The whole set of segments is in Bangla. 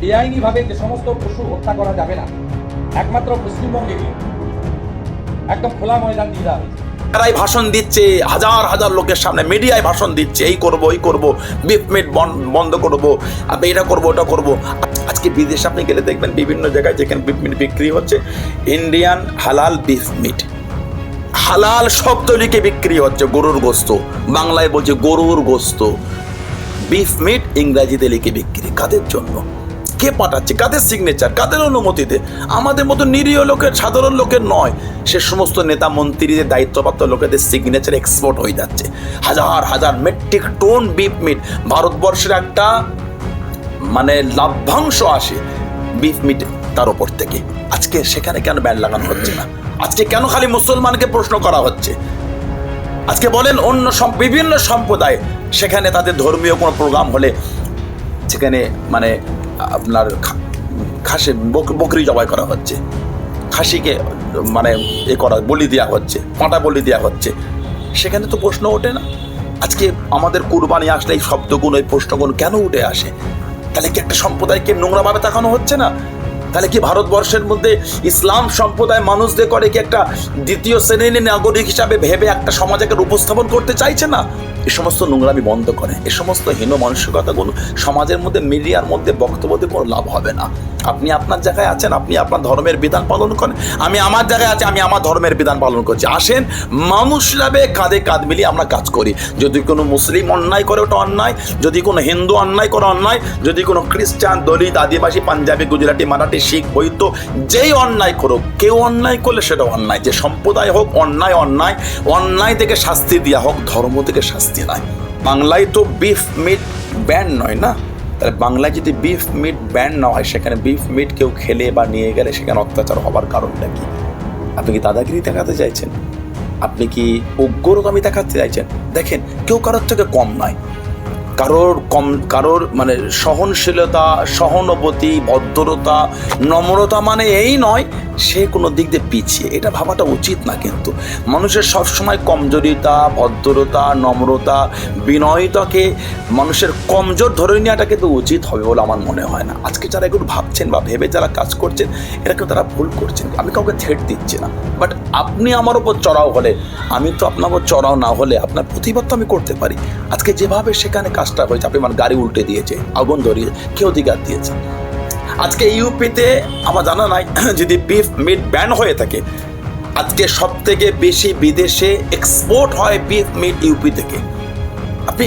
বেআইনিভাবে যে সমস্ত পশু হত্যা করা যাবে না, একমাত্র পশ্চিমবঙ্গে একদম খোলা ময়দান দিয়ে দেওয়া তারাই ভাষণ দিচ্ছে, হাজার হাজার লোকের সামনে মিডিয়ায় ভাষণ দিচ্ছে, এই করব এই করব বিফ মিট বন্ধ করব এটা করব, ওটা করব। আজকে বিদেশে আপনি গেলে দেখবেন বিভিন্ন জায়গায় যেখানে বিফ মিট বিক্রি হচ্ছে ইন্ডিয়ান হালাল বিফ মিট। হালাল শব্দ লিখে বিক্রি হচ্ছে, গরুর গোস্ত। বাংলায় বলছে গরুর গোস্ত। বিফ মিট ইংরাজিতে লিখে বিক্রি, কাদের জন্য? কে পাঠাচ্ছে? কাদের সিগনেচার কাদের অনুমতিতে? আমাদের মতো নিরীহ লোকের, সাধারণ লোকের নয়। সে সমস্ত নেতা মন্ত্রীদের দায়িত্বপ্রাপ্ত লোকেদের সিগনেচার এক্সপোর্ট হয়ে যাচ্ছে। হাজার হাজার মেট্রিক টন বিফ মিট ভারতবর্ষের একটা মানে লাভ্যাংশ আসে বিফ মিট তার ওপর থেকে। আজকে সেখানে কেন ব্যান লাগানো হচ্ছে না? আজকে কেন খালি মুসলমানকে প্রশ্ন করা হচ্ছে? আজকে বলেন অন্য বিভিন্ন সম্প্রদায়, সেখানে তাদের ধর্মীয় কোনো প্রোগ্রাম হলে, সেখানে মানে আপনার খাসি, বক- বকরি জবাই করা হচ্ছে। খাসিকে মানে এ করা, বলি দেওয়া হচ্ছে, পাঁটা বলি দেওয়া হচ্ছে। সেখানে তো প্রশ্ন ওঠে না। আজকে আমাদের কুরবানি আসলে এই শব্দগুলো এই প্রশ্নগুলো কেন উঠে আসে? তাহলে কি একটা সম্প্রদায়কে নোংরাভাবে তাকানো হচ্ছে না? তাহলে কি ভারতবর্ষের মধ্যে ইসলাম সম্প্রদায় মানুষদের করে কি একটা দ্বিতীয় শ্রেণির নাগরিক হিসাবে ভেবে একটা সমাজকে উপস্থাপন করতে চাইছে না? এ সমস্ত নোংরামি বন্ধ করে, এ সমস্ত হীন মানসিকতাগুলো সমাজের মধ্যে, মিডিয়ার মধ্যে বক্তব্য দিয়ে কোনো লাভ হবে না। আপনি আপনার জায়গায় আছেন, আপনি আপনার ধর্মের বিধান পালন করেন। আমি আমার জায়গায় আছি, আমি আমার ধর্মের বিধান পালন করছি। আসেন, মানুষ হিসাবে কাঁধে কাঁধ মিলিয়ে আমরা কাজ করি। যদি কোনো মুসলিম অন্যায় করে, ওটা অন্যায়। যদি কোনো হিন্দু অন্যায় করে, অন্যায়। যদি কোনো খ্রিস্টান, দলিত, আদিবাসী, পাঞ্জাবি, গুজরাটি, মারাঠি, শিখ, বৈদ্য, যেই অন্যায় করুক, কেউ অন্যায় করলে সেটা অন্যায়। যে সম্প্রদায় হোক, অন্যায় অন্যায়। অন্যায় থেকে শাস্তি দেওয়া হোক, ধর্ম থেকে শাস্তি নয় বাংলায় তো বিফ মিট ব্যান নয় না? তাহলে বাংলায় যদি বিফ মিট ব্যান্ড না হয়, সেখানে বিফ মিট কেউ খেলে বা নিয়ে গেলে সেখানে অত্যাচার হবার কারণটা কি? আপনি কি দাদাগিরি দেখাতে চাইছেন? আপনি কি উগ্রগামী দেখাতে চাইছেন? দেখেন, কেউ কারোর থেকে কম নয়। কারোর কম, কারোর মানে সহনশীলতা, সহানুভূতি, ভদ্রতা, নম্রতা মানে এই নয় সে কোনো দিক দিয়ে পিছিয়ে, এটা ভাবাটা উচিত না কিন্তু। মানুষের সবসময় কমজোরিতা, ভদ্রতা, নম্রতা, বিনয়তাকে মানুষের কমজোর ধরে নেওয়াটা কিন্তু উচিত হবে বলে আমার মনে হয় না। আজকে যারা এগুলো ভাবছেন বা ভেবে যারা কাজ করছেন এটাকে তারা ভুল করছেন। আমি কাউকে থ্রেট দিচ্ছি না। বাট আপনি আমার ওপর চড়াও হলে, আমি তো আপনার ওপর চড়াও না হলে আপনার প্রতিবাদ তো আমি করতে পারি। আজকে যেভাবে সেখানে কাজটা হয়েছে, আপনি আমার গাড়ি উল্টে দিয়েছে, আগুন ধরিয়ে, কেউ অধিকার দিয়েছে। আজকে ইউপিতে আমার জানা নাই, যদি বিফ মিট ব্যান হয়ে থাকে, আজকে সব থেকে বেশি বিদেশে এক্সপোর্ট হয় বিফ মিট ইউপি থেকে। আপনি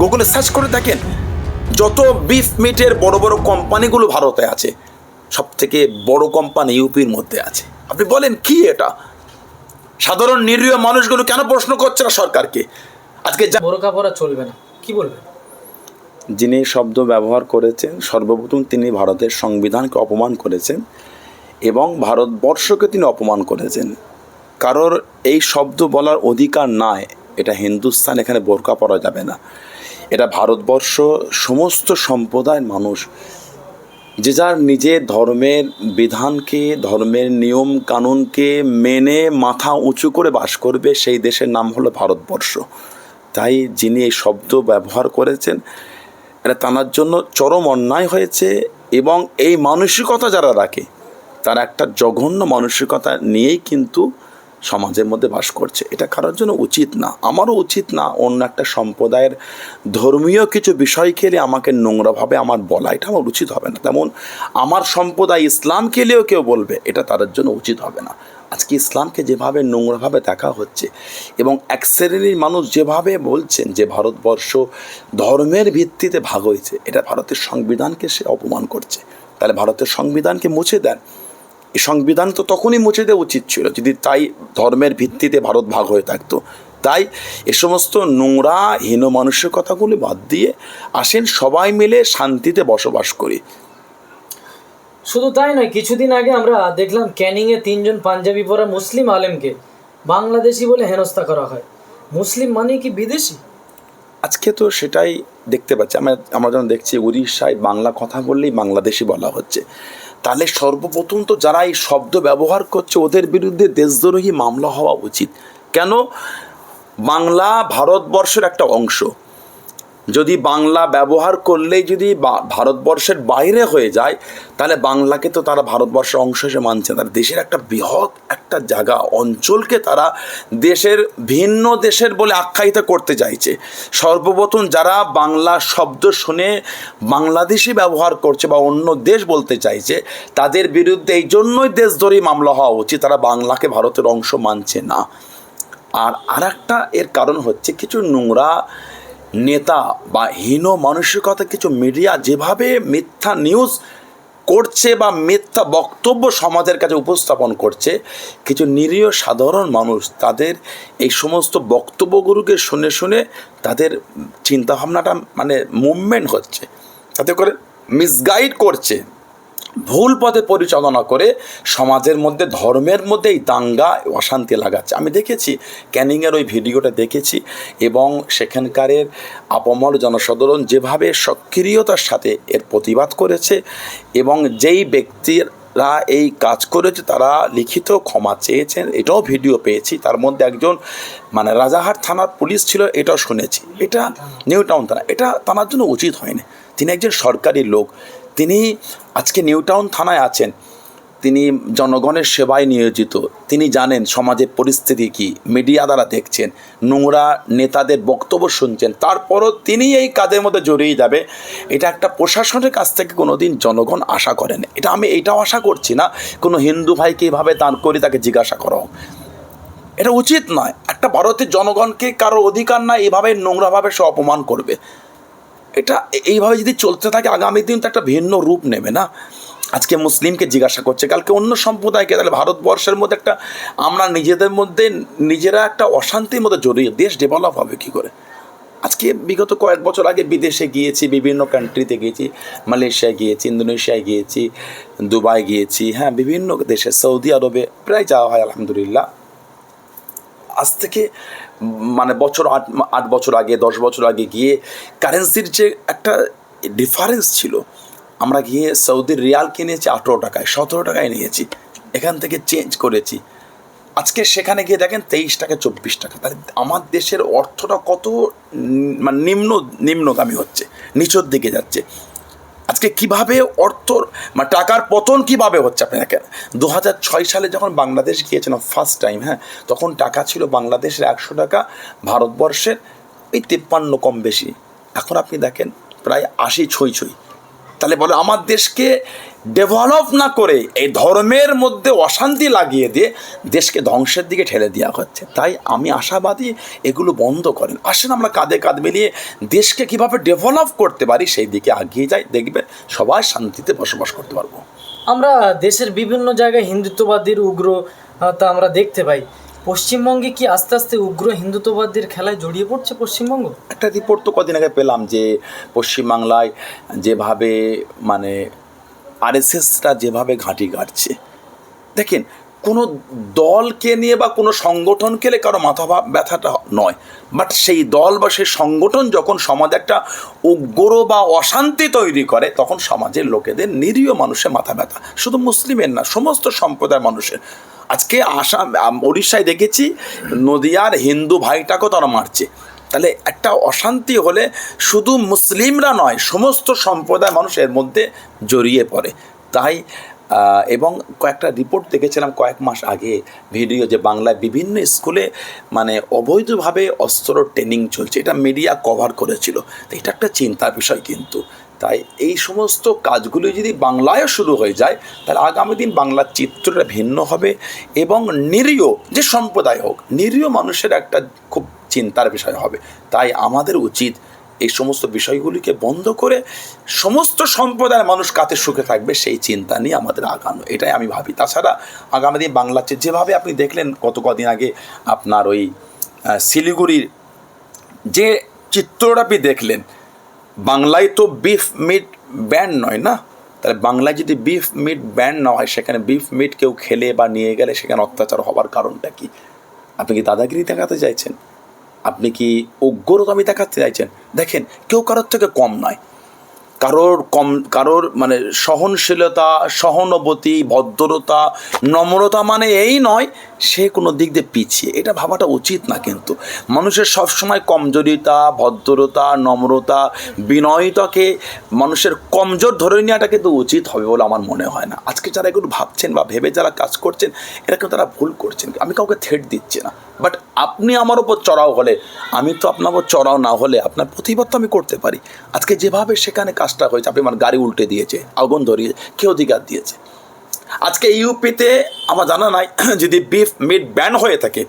গুগলে সার্চ করে দেখেন, যত বিফ মিটের বড় বড় কোম্পানিগুলো ভারতে আছে সব থেকে বড় কোম্পানি ইউপির মধ্যে আছে। আপনি বলেন, কি এটা? সাধারণ নিরীহ মানুষগুলো কেন প্রশ্ন করছে না সরকারকে? আজকে বোরকা পরা চলবে না। কি বলবেন? যিনি শব্দ ব্যবহার করেছেন, সর্বপ্রথম তিনি ভারতের সংবিধানকে অপমান করেছেন এবং ভারতবর্ষকে তিনি অপমান করেছেন। কারোর এই শব্দ বলার অধিকার নাই, এটা হিন্দুস্তান এখানে বোরকা পরা যাবে না। এটা ভারতবর্ষ, সমস্ত সম্প্রদায়ের মানুষ, যে যার নিজের ধর্মের বিধানকে, ধর্মের নিয়ম কানুনকে মেনে মাথা উঁচু করে বাস করবে, সেই দেশের নাম হলো ভারতবর্ষ। তাই যিনি এই শব্দ ব্যবহার করেছেন এটা তানার জন্য চরম অন্যায় হয়েছে এবং এই মানসিকতা যারা রাখে, তারা একটা জঘন্য মানসিকতা নিয়েই কিন্তু সমাজের মধ্যে বাস করছে। এটা কারোর জন্য উচিত না। আমারও উচিত না অন্য একটা সম্প্রদায়ের ধর্মীয় কিছু বিষয় খেলে আমাকে নোংরাভাবে আমার বলা। এটা আমার উচিত হবে না। তেমন আমার সম্প্রদায় ইসলাম খেলেও কেউ বলবে, এটা তাদের জন্য উচিত হবে না। আজকে ইসলামকে যেভাবে নোংরাভাবে দেখা হচ্ছে এবং এক শ্রেণির মানুষ যেভাবে বলছেন যে ভারতবর্ষ ধর্মের ভিত্তিতে ভাগ হয়েছে, এটা ভারতের সংবিধানকে সে অপমান করছে। তাহলে ভারতের সংবিধানকে মুছে দেন। এই সংবিধান তো তখনই মুছে দেওয়া উচিত ছিল, যদি তাই ধর্মের ভিত্তিতে ভারত ভাগ হয়ে থাকতো। তাই এ সমস্ত নোংরা, হীন মানসিকতাগুলি বাদ দিয়ে আসেন সবাই মিলে শান্তিতে বসবাস করি। শুধু তাই নয়, কিছুদিন আগে আমরা দেখলাম ক্যানিংয়ে তিনজন পাঞ্জাবি পরা মুসলিম আলেমকে বাংলাদেশি বলে হেনস্থা করা হয়। মুসলিম মানে কি বিদেশি? আজকে তো সেটাই দেখতে পাচ্ছি। আমরা আমরা যখন দেখছি উড়িষ্যায় বাংলা কথা বললেই বাংলাদেশি বলা হচ্ছে। তাহলে সর্বপ্রথম তো যারা এই শব্দ ব্যবহার করছে, ওদের বিরুদ্ধে দেশদ্রোহী মামলা হওয়া উচিত। কেন? বাংলা ভারতবর্ষের একটা অংশ। যদি বাংলা ব্যবহার করলেই যদি ভারতবর্ষের বাইরে হয়ে যায়, তাহলে বাংলাকে তো তারা ভারতবর্ষের অংশ হিসেবে মানছে। তারা দেশের একটা বৃহৎ একটা জায়গা, অঞ্চলকে তারা দেশের ভিন্ন দেশের বলে আখ্যায়িত করতে চাইছে সর্বপ্রথম যারা বাংলা শব্দ শুনে বাংলাদেশি ব্যবহার করছে বা অন্য দেশ বলতে চাইছে, তাদের বিরুদ্ধে এই জন্যই দেশদ্রোহী মামলা হওয়া উচিত, তারা বাংলাকে ভারতের অংশ মানছে না আর আরেকটা এর কারণ হচ্ছে কিছু নোংরা নেতা বা হীন মানসিকতা কিছু মিডিয়া যেভাবে মিথ্যা নিউজ করছে বা মিথ্যা বক্তব্য সমাজের কাছে উপস্থাপন করছে, কিছু নিরীহ সাধারণ মানুষ তাদের এই সমস্ত বক্তব্যগুলোকে শুনে শুনে তাদের চিন্তাভাবনাটা মানে মুভমেন্ট হচ্ছে। তাতে করে মিসগাইড করছে। ভুল পথে পরিচালনা করে সমাজের মধ্যে, ধর্মের মধ্যেই দাঙ্গা, অশান্তি লাগাচ্ছে। আমি দেখেছি, ক্যানিংয়ের ওই ভিডিওটা দেখেছি এবং সেখানকারের আপামর জনসাধারণ যেভাবে সক্রিয়তার সাথে এর প্রতিবাদ করেছে এবং যেই ব্যক্তিরা এই কাজ করেছে, তারা লিখিত ক্ষমা চেয়েছেন। এটাও ভিডিও পেয়েছি। তার মধ্যে একজন মানে রাজাহাট থানার পুলিশ ছিল, এটাও শুনেছি। এটা নিউ টাউন থানা। এটা তার জন্য উচিত হয়নি। তিনি একজন সরকারি লোক। তিনি আজকে নিউ টাউন থানায় আছেন। তিনি জনগণের সেবায় নিয়োজিত। তিনি জানেন সমাজের পরিস্থিতি কী, মিডিয়া দ্বারা দেখছেন, নোংরা নেতাদের বক্তব্য শুনছেন। তারপরও তিনি এই কাজের মধ্যে জড়িয়ে যাবে। এটা একটা প্রশাসনের কাছ থেকে কোনো দিন জনগণ আশা করেন এটা আমি এটাও আশা করছি না, কোনো হিন্দু ভাইকে এইভাবে দান করে তাকে জিজ্ঞাসা করা এটা উচিত নয়। একটা ভারতের জনগণকে কারও অধিকার না এভাবে নোংরাভাবে সে অপমান করবে। এটা এইভাবে যদি চলতে থাকে, আগামী দিন তো একটা ভিন্ন রূপ নেবে না। আজকে মুসলিমকে জিজ্ঞাসা করছে, কালকে অন্য সম্প্রদায়কে, তাহলে ভারতবর্ষের মধ্যে একটা, আমরা নিজেদের মধ্যে নিজেরা একটা অশান্তির মধ্যে জড়িয়ে, দেশ ডেভেলপ হবে কী করে? আজকে বিগত কয়েক বছর আগে বিদেশে গিয়েছি, বিভিন্ন কান্ট্রিতে গিয়েছি, মালয়েশিয়ায় গিয়েছি, ইন্দোনেশিয়ায় গিয়েছি, দুবাই গিয়েছি হ্যাঁ বিভিন্ন দেশে, সৌদি আরবে প্রায় যাওয়া হয়, আলহামদুলিল্লাহ। আজ থেকে মানে বছর আট আট বছর আগে, দশ বছর আগে গিয়ে কারেন্সির যে একটা ডিফারেন্স ছিল, আমরা গিয়ে সৌদির রিয়াল কিনেছি, আঠেরো টাকায়, সতেরো টাকায় নিয়েছি, এখান থেকে চেঞ্জ করেছি। আজকে সেখানে গিয়ে দেখেন তেইশ টাকা, চব্বিশ টাকা। তাহলে আমার দেশের অর্থটা কত মানে নিম্ন, নিম্নগামী হচ্ছে, নিচের দিকে যাচ্ছে। আজকে কীভাবে অর্থ মানে টাকার পতন কীভাবে হচ্ছে আপনি দেখেন? দু হাজার ছয় সালে যখন বাংলাদেশ গিয়েছিলাম ফার্স্ট টাইম হ্যাঁ তখন টাকা ছিল বাংলাদেশের একশো টাকা, ভারতবর্ষের ওই তেপ্পান্ন কম বেশি। এখন আপনি দেখেন, প্রায় আশি ছই ছই। তাহলে বলে, আমার দেশকে ডেভেলপ না করে এই ধর্মের মধ্যে অশান্তি লাগিয়ে দিয়ে দেশকে ধ্বংসের দিকে ঠেলে দেওয়া হচ্ছে। তাই আমি আশাবাদী এগুলো বন্ধ করেন। আসেন আমরা কাঁধে কাঁধ মিলিয়ে দেশকে কীভাবে ডেভেলপ করতে পারি, সেই দিকে এগিয়ে যাই, দেখবে সবাই শান্তিতে বসবাস করতে পারব। আমরা দেশের বিভিন্ন জায়গায় হিন্দুত্ববাদীর উগ্র তা আমরা দেখতে পাই। পশ্চিমবঙ্গে কি আস্তে আস্তে উগ্র হিন্দুত্ববাদের খেলায় জড়িয়ে পড়ছে পশ্চিমবঙ্গ? একটা রিপোর্ট তো কদিন আগে পেলাম যে পশ্চিমবাংলায় যেভাবে মানে আরএসএসরা যেভাবে ঘাঁটি গাড়ছে দেখেন কোনো দলকে নিয়ে বা কোনো সংগঠনকে নিয়ে কারও মাথা ব্যথাটা নয়। বাট সেই দল বা সেই সংগঠন যখন সমাজে একটা উগ্র বা অশান্তি তৈরি করে, তখন সমাজের লোকেদের নিরীহ মানুষের মাথা ব্যথা। শুধু মুসলিমের না, সমস্ত সম্প্রদায়ের মানুষের। আজকে আসাম উড়িষ্যায় দেখেছি, নদিয়ার হিন্দু ভাইটাকেও তারা মারছে। তাহলে একটা অশান্তি হলে শুধু মুসলিমরা নয়, সমস্ত সম্প্রদায় মানুষের মধ্যে জড়িয়ে পড়ে। তাই এবং কয়েকটা রিপোর্ট দেখেছিলাম কয়েক মাস আগে ভিডিও যে বাংলায় বিভিন্ন স্কুলে মানে অবৈধভাবে অস্ত্র ট্রেনিং চলছে। এটা মিডিয়া কভার করেছিল। তো এটা একটা চিন্তার বিষয় কিন্তু। তাই এই সমস্ত কাজগুলি যদি বাংলায়ও শুরু হয়ে যায়, তাহলে আগামী দিন বাংলার চিত্রটা ভিন্ন হবে এবং নিরীহ যে সম্প্রদায় হোক, নিরীহ মানুষের একটা খুব চিন্তার বিষয় হবে। তাই আমাদের উচিত এই সমস্ত বিষয়গুলিকে বন্ধ করে সমস্ত সম্প্রদায়ের মানুষ কাতে সুখে থাকবে সেই চিন্তা নিয়ে আমাদের আগানো। এটাই আমি ভাবি। তাছাড়া আগামী দিন বাংলার চেয়ে যেভাবে আপনি দেখলেন, গত কদিন আগে আপনার ওই শিলিগুড়ির যে চিত্রটা আপনি দেখলেন, বাংলায় তো বিফ মিট ব্যান নয় না? তাহলে বাংলায় যদি বিফ মিট ব্যান না হয়, সেখানে বিফ মিট কেউ খেলে বা নিয়ে গেলে সেখানে অত্যাচার হবার কারণটা কি? আপনি কি দাদাগিরি দেখাতে চাইছেন? আপনি কি উগ্রতামি দেখাতে চাইছেন? দেখেন কেউ কারোর থেকে কম নয়। কারোর কম, কারোর মানে সহনশীলতা, সহানুভূতি, ভদ্রতা, নম্রতা মানে এই নয়, সে কোনো দিক দিয়ে পিছিয়ে। এটা ভাবাটা উচিত না কিন্তু। মানুষের সবসময় কমজোরিতা, ভদ্রতা, নম্রতা, বিনয়তাকে মানুষের কমজোর ধরে নেওয়াটা কিন্তু উচিত হবে বলে আমার মনে হয় না। আজকে যারা এগুলো ভাবছেন বা ভেবে যারা কাজ করছেন এটা কিন্তু তারা ভুল করছেন। আমি কাউকে থেট দিচ্ছি না। বাট আপনি আমার ওপর চড়াও হলে, আমি তো আপনার ওপর চড়াও না হলে আপনার প্রতিবাদ তো আমি করতে পারি। আজকে যেভাবে সেখানে কাজটা হয়েছে আপনি আমার গাড়ি উল্টে দিয়েছে, আগুন ধরিয়ে কে অধিকার দিয়েছে। আজকে ইউপিতে আমার জানা নাই, যদি বিফ মিট ব্যান হয়ে থাকে,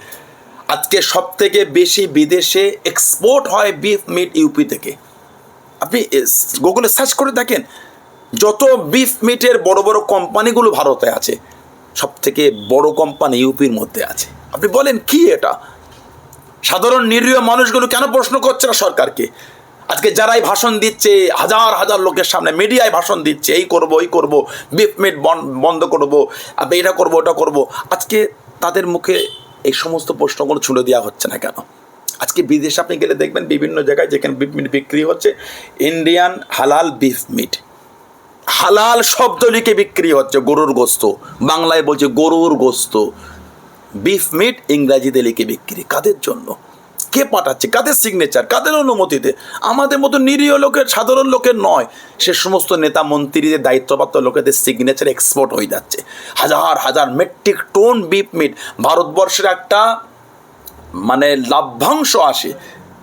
আজকে সব থেকে বেশি বিদেশে এক্সপোর্ট হয় বিফ মিট ইউপি থেকে। আপনি গুগলে সার্চ করে দেখেন, যত বিফ মিটের বড় বড় কোম্পানিগুলো ভারতে আছে সব থেকে বড় কোম্পানি ইউপির মধ্যে আছে। আপনি বলেন, কি এটা? সাধারণ নিরীহ মানুষগুলো কেন প্রশ্ন করছে না সরকারকে? আজকে যারাই ভাষণ দিচ্ছে, হাজার হাজার লোকের সামনে মিডিয়ায় ভাষণ দিচ্ছে, এই করব এই করব বিফ মিট বন্ধ করব এটা করব, ওটা করব, আজকে তাদের মুখে এই সমস্ত প্রশ্নগুলো ছুড়ে দেওয়া হচ্ছে না কেন? আজকে বিদেশে আপনি গেলে দেখবেন বিভিন্ন জায়গায় যেখানে বিফ মিট বিক্রি হচ্ছে ইন্ডিয়ান হালাল বিফ মিট হালাল শব্দ লিখে বিক্রি হচ্ছে, গরুর গোস্ত। বাংলায় বলছে গরুর গোস্ত। বিফ মিট ইংরাজিতে লিখে বিক্রি, কাদের জন্য? কে পাঠাচ্ছে? কাদের সিগনেচার কাদের অনুমতিতে? আমাদের মতো নিরীহ লোকের, সাধারণ লোকের নয়। সে সমস্ত নেতা মন্ত্রীদের, দায়িত্বপ্রাপ্ত লোকেদের সিগনেচার এক্সপোর্ট হয়ে যাচ্ছে। হাজার হাজার মেট্রিক টন বিফ মিট ভারতবর্ষের একটা মানে লাভ্যাংশ আসে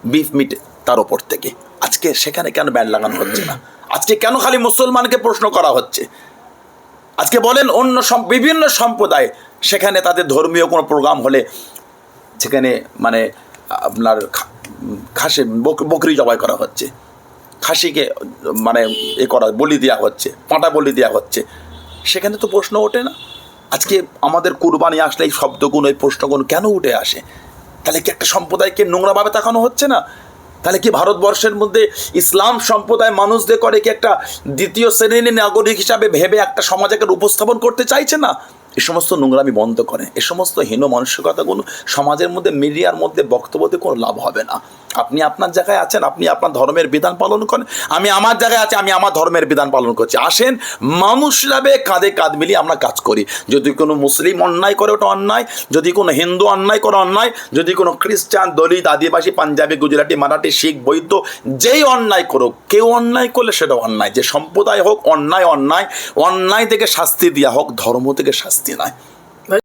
বিফ মিট তার ওপর থেকে। আজকে সেখানে কেন ব্যান লাগানো হচ্ছে না? আজকে কেন খালি মুসলমানকে প্রশ্ন করা হচ্ছে? আজকে বলেন অন্য বিভিন্ন সম্প্রদায় সেখানে তাদের ধর্মীয় কোনো প্রোগ্রাম হলে সেখানে মানে আপনার খাসি, বক- বকরি জবাই করা হচ্ছে। খাসিকে মানে এ করা, বলি দেওয়া হচ্ছে, পাঁটা বলি দেওয়া হচ্ছে। সেখানে তো প্রশ্ন ওঠে না। আজকে আমাদের কুরবানি আসলে এই শব্দগুণ, এই প্রশ্নগুলো কেন উঠে আসে? তাহলে কি একটা সম্প্রদায়কে নোংরাভাবে তাকানো হচ্ছে না? তাহলে কি ভারতবর্ষের মধ্যে ইসলাম সম্প্রদায় মানুষদের করে কি একটা দ্বিতীয় শ্রেণির নাগরিক হিসাবে ভেবে একটা সমাজকে উপস্থাপন করতে চাইছে না? এ সমস্ত নোংরামি বন্ধ করে, এ সমস্ত হীন মানসিকতাগুলো সমাজের মধ্যে, মিডিয়ার মধ্যে বক্তব্য দিয়ে কোনো লাভ হবে না। আপনি আপনার জায়গায় আছেন, আপনি আপনার ধর্মের বিধান পালন করেন, আমি আমার জায়গায় আছি, আমি আমার ধর্মের বিধান পালন করছি। আসেন মানুষ হিসাবে কাঁধে কাঁধ মিলিয়ে আমরা কাজ করি। যদি কোনো মুসলিম অন্যায় করে ওটা অন্যায়, যদি কোনো হিন্দু অন্যায় করে অন্যায়, যদি কোনো খ্রিস্টান, দলিত, আদিবাসী, পাঞ্জাবি, গুজরাটি, মারাঠি, শিখ, বৈদ্য যেই অন্যায় করুক, কেউ অন্যায় করলে সেটা অন্যায়। যে সম্প্রদায় হোক, অন্যায় অন্যায় অন্যায় থেকে শাস্তি দেওয়া হোক, ধর্ম থেকে শাস্তি নয়